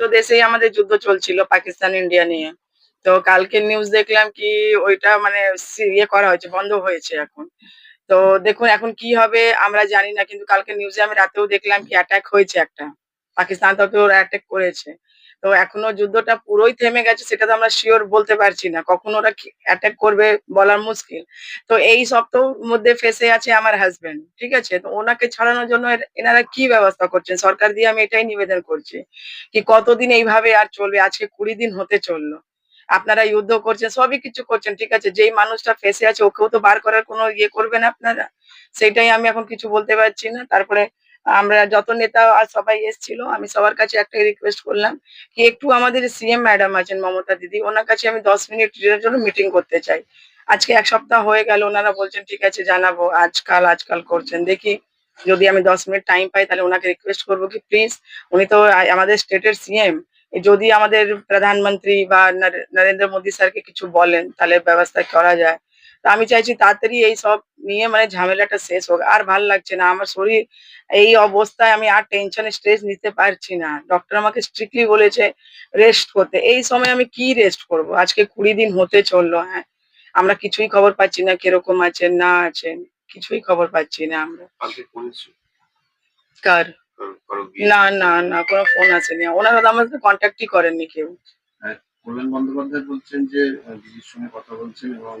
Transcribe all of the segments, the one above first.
তো দেশেই আমাদের যুদ্ধ চলছিল পাকিস্তান, ইন্ডিয়া নিয়ে। তো কালকে নিউজ দেখলাম কি ওইটা মানে ইয়ে করা হয়েছে, বন্ধ হয়েছে এখন। তো দেখুন এখন কি হবে আমরা জানি না, কিন্তু কালকে নিউজে আমি রাতেও দেখলাম কি অ্যাটাক হয়েছে একটা। পাকিস্তান তো অ্যাটাক করেছে। তো এখনও যুদ্ধটা পুরোই থেমে গেছে, সেটা তো আমরা শিওর বলতে পারছি না। কখন ওরা অ্যাটাক করবে বলার মুশকিল। তো এই সপ্তাহ মধ্যে ফেসে আছে আমার হাজবেন্ড ঠিক আছে? তো ওনাকে ছাড়ানোর জন্য এনারা কি ব্যবস্থা করছেন? সরকার দিয়ে আমি এটাই নিবেদন করছি কি কতদিন এইভাবে আর চলবে? আজকে কুড়ি দিন হতে চলল। আপনারা যুদ্ধ করছেন, সবই কিছু করছেন, ঠিক আছে? যেই মানুষটা ফেসে আছে, ওকেও তো বার করার কোনো ইয়ে করবেন আপনারা? সেটাই আমি এখন কিছু বলতে পারছি না। তারপরে আমরা যত নেতা আর সবাই এসেছিল, আমি সবার কাছে একটাই রিকোয়েস্ট করলাম কি একটু আমাদের সিএম ম্যাডাম আছেন মমতা দিদি, ওনার কাছে আমি দশ মিনিটের জন্য মিটিং করতে চাই। আজকে এক সপ্তাহ হয়ে গেল, ওনারা বলছেন, ঠিক আছে, জানাব, আজকাল আজকাল করছেন। দেখি, যদি আমি দশ মিনিট টাইম পাই, তাহলে ওনাকে রিকোয়েস্ট করব কি প্লিজ উনি তো আমাদের স্টেটের সিএম যদি আমাদের প্রধানমন্ত্রী বা নরেন্দ্র মোদী স্যারকে কিছু বলেন, তাহলে ব্যবস্থা করা যায়। তা আমি চাইছি তাড়াতাড়ি এই সব নিয়ে মানে ঝামেলাটা শেষ হোক। আর ভালো লাগছে না আমার শরীর এই অবস্থায় আমি আর টেনশন স্ট্রেস নিতে পারছি না। ডক্টর আমাকে স্ট্রিক্টলি বলেছে রেস্ট করতে। এই সময় আমি কি রেস্ট করব? আজকে কুড়ি দিন হতে চলল হ্যাঁ। আমরা কিছুই খবর পাচ্ছি না কীরকম আছেন না আছেন। কিছুই খবর পাচ্ছি না আমরা। কার? না না না কোনো ফোন আসেনি। ওনারা তো সাথে কন্ট্যাক্টই করেননি কেউ। কল্যাণ বন্দ্যোপাধ্যায় বলছেন যে দিদির সঙ্গে কথা বলছেন এবং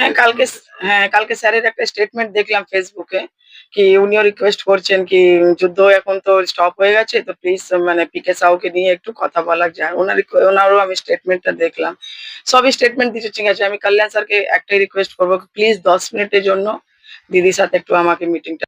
হ্যাঁ কালকে হ্যাঁ কালকে স্যারের একটা স্টেটমেন্ট দেখলাম ফেসবুকে কি উনিও রিকোয়েস্ট করছেন কি যুদ্ধ এখন তো স্টপ হয়ে গেছে তো প্লিজ মানে পিকে সাউকে নিয়ে একটু কথা বলা যায়। ওনার ওনারও আমি স্টেটমেন্টটা দেখলাম। সবই স্টেটমেন্ট দিচ্ছে ঠিক আছে আমি কল্যাণ স্যারকে একটাই রিকোয়েস্ট করব প্লিজ দশ মিনিটের জন্য দিদির সাথে একটু আমাকে মিটিংটা